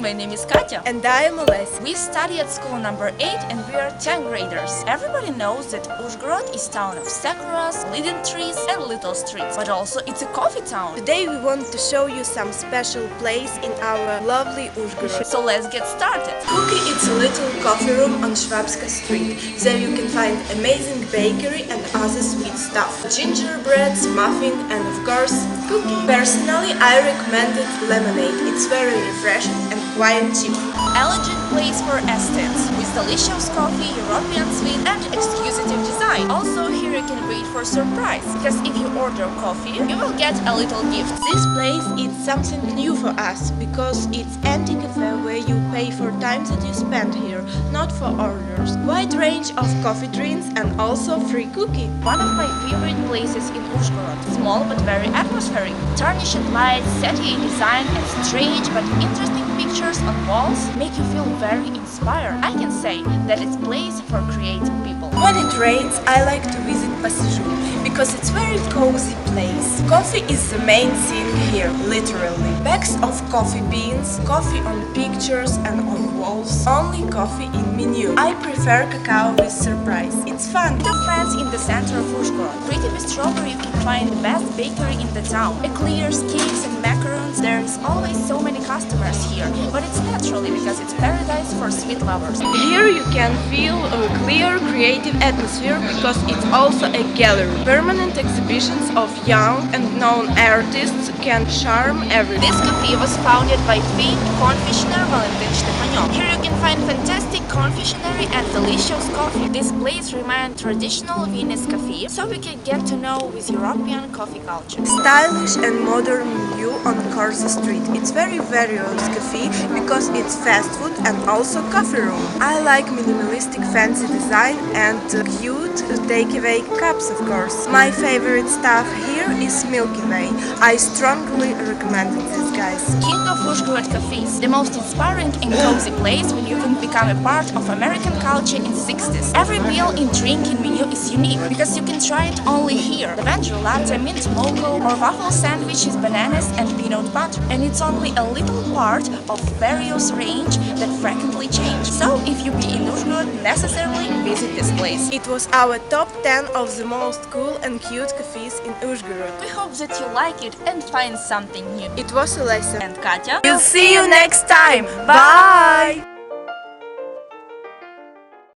name is Katya. And I am Olesya. We study at school number 8 and we are 10 graders. Everybody knows that Uzhgorod is town of sakuras, leading trees and little streets. But also it's a coffee town. Today we want to show you some special place in our lovely Uzhgorod. So let's get started. Cookie it's a little coffee room on Schwabska Street. There you can find amazing bakery and other sweet stuff. Gingerbreads, muffin and of course cookie. Personally I recommended lemonade. It's very refreshing and YMG 吗 Elegant place for estates with delicious coffee, European sweet and exclusive design. Also here you can wait for surprise because if you order coffee you will get a little gift. This place is something new for us because it's antique cafe where you pay for time that you spend here, not for orders. Wide range of coffee drinks and also free cookie. One of my favorite places in Uzhgorod. Small but very atmospheric. Tarnished lights, setting design and strange but interesting pictures on walls make you feel very inspired. I can say that it's place for creative people. When it rains, I like to visit Pasiju because it's very cozy place. Coffee is the main thing here, literally. Bags of coffee beans, coffee on pictures and on walls, only coffee in menu. I prefer cacao with surprise. It's fun. The fence in the center of Uzhgorod. Pretty with strawberry you can find the best bakery in the town. Eclairs, cakes and macarons. Customers here, but it's naturally because it's paradise for sweet lovers. Here you can feel a clear creative atmosphere because it's also a gallery. Permanent exhibitions of young and known artists can charm everyone. This cafe was founded by famed confectioner Valentin Stefanyov. Here you can find fantastic confectionery and delicious coffee. This place reminds traditional Venice cafe, so we can get to know with European coffee culture. stylish and modern menu on Corso Street. It's very various cafe because it's fast food and also coffee room. I like minimalistic fancy design and uh, cute takeaway cups of course. My favorite stuff here is Milky Way. I strongly recommend this guys. King of Uzhgorod cafes, the most inspiring and cozy place where you can become a part of American culture in 60s. Every meal and drinking menu is unique because you can try it only here. The veggie latte, mint mocha or waffle sandwiches, bananas and peanut butter. And it's only a little part of various range that frequently change. So if you be in Uzhgorod, necessarily visit this place. It was our top 10 of the most cool and cute cafes in Uzhgorod. We hope that you like it and find something new. It was Olesya. And Katya. We'll see you next time. Bye!